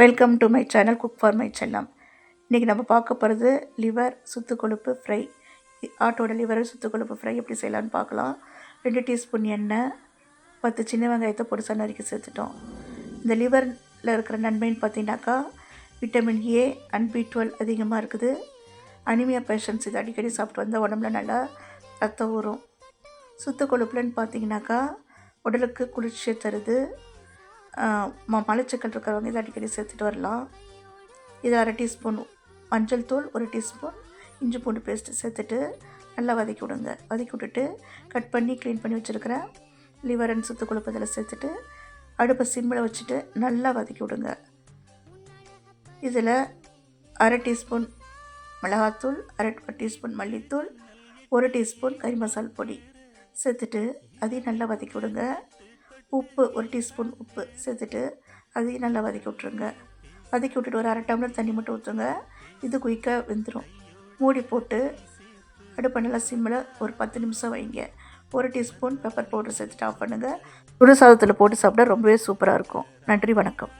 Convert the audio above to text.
Welcome to my channel cook for my Chellam இன்றைக்கி நம்ம பார்க்க போகிறது லிவர் சுத்து கொழுப்பு ஃப்ரை ஆட்டோட லிவர் சுத்து கொழுப்பு ஃப்ரை எப்படி செய்யலான்னு பார்க்கலாம். ரெண்டு டீஸ்பூன் எண்ணெய் பத்து சின்ன வெங்காயத்தை பொடிசா நறுக்கி சேர்த்துட்டோம். இந்த லிவரில் இருக்கிற நன்மைன்னு பார்த்தீங்கன்னாக்கா vitamin A and B twelve அதிகமாக இருக்குது. அனிமியா பேஷன்ஸ் இது அடிக்கடி சாப்பிட்டு வந்தால் உடம்புல நல்லா ரத்தம் ஊறும். சுத்து கொழுப்புலன்னு பார்த்தீங்கன்னாக்கா உடலுக்கு குளிர்ச்சியை தருது. மலச்சிக்கல் இருக்கிறவங்க இதை அடிக்கடி சேர்த்துட்டு வரலாம். இதில் அரை டீஸ்பூன் மஞ்சள் தூள் ஒரு டீஸ்பூன் இஞ்சி பூண்டு பேஸ்ட்டு சேர்த்துட்டு நல்லா வதக்கி விடுங்க. வதக்கி விட்டுட்டு கட் பண்ணி க்ளீன் பண்ணி வச்சுருக்கிற லிவர் அண்ட் சுத்து கொழுப்பு சேர்த்துட்டு அடுப்பை சிம்மில் வச்சுட்டு நல்லா வதக்கி விடுங்க. இதில் அரை டீஸ்பூன் மிளகாத்தூள் அரை டீஸ்பூன் மல்லித்தூள் ஒரு டீஸ்பூன் கறி மசால் பொடி சேர்த்துட்டு அதையும் நல்லா வதக்கி விடுங்க. உப்பு ஒரு டீஸ்பூன் உப்பு சேர்த்துட்டு அதையும் நல்லா வதக்கி விட்ருங்க வதக்கி விட்டுட்டு ஒரு அரை டம்ளர் தண்ணி மட்டும் ஊற்றுங்க இது குயிக்காக வெந்துடும் மூடி போட்டு அடுப்பை நல்லா சிம்மில் ஒரு பத்து நிமிஷம் வைங்க. ஒரு டீஸ்பூன் பெப்பர் பவுடர் சேர்த்துட்டு ஆஃப் பண்ணுங்கள் சுடு சாதத்தில் போட்டு சாப்பிட்டா ரொம்பவே சூப்பராக இருக்கும். நன்றி வணக்கம்.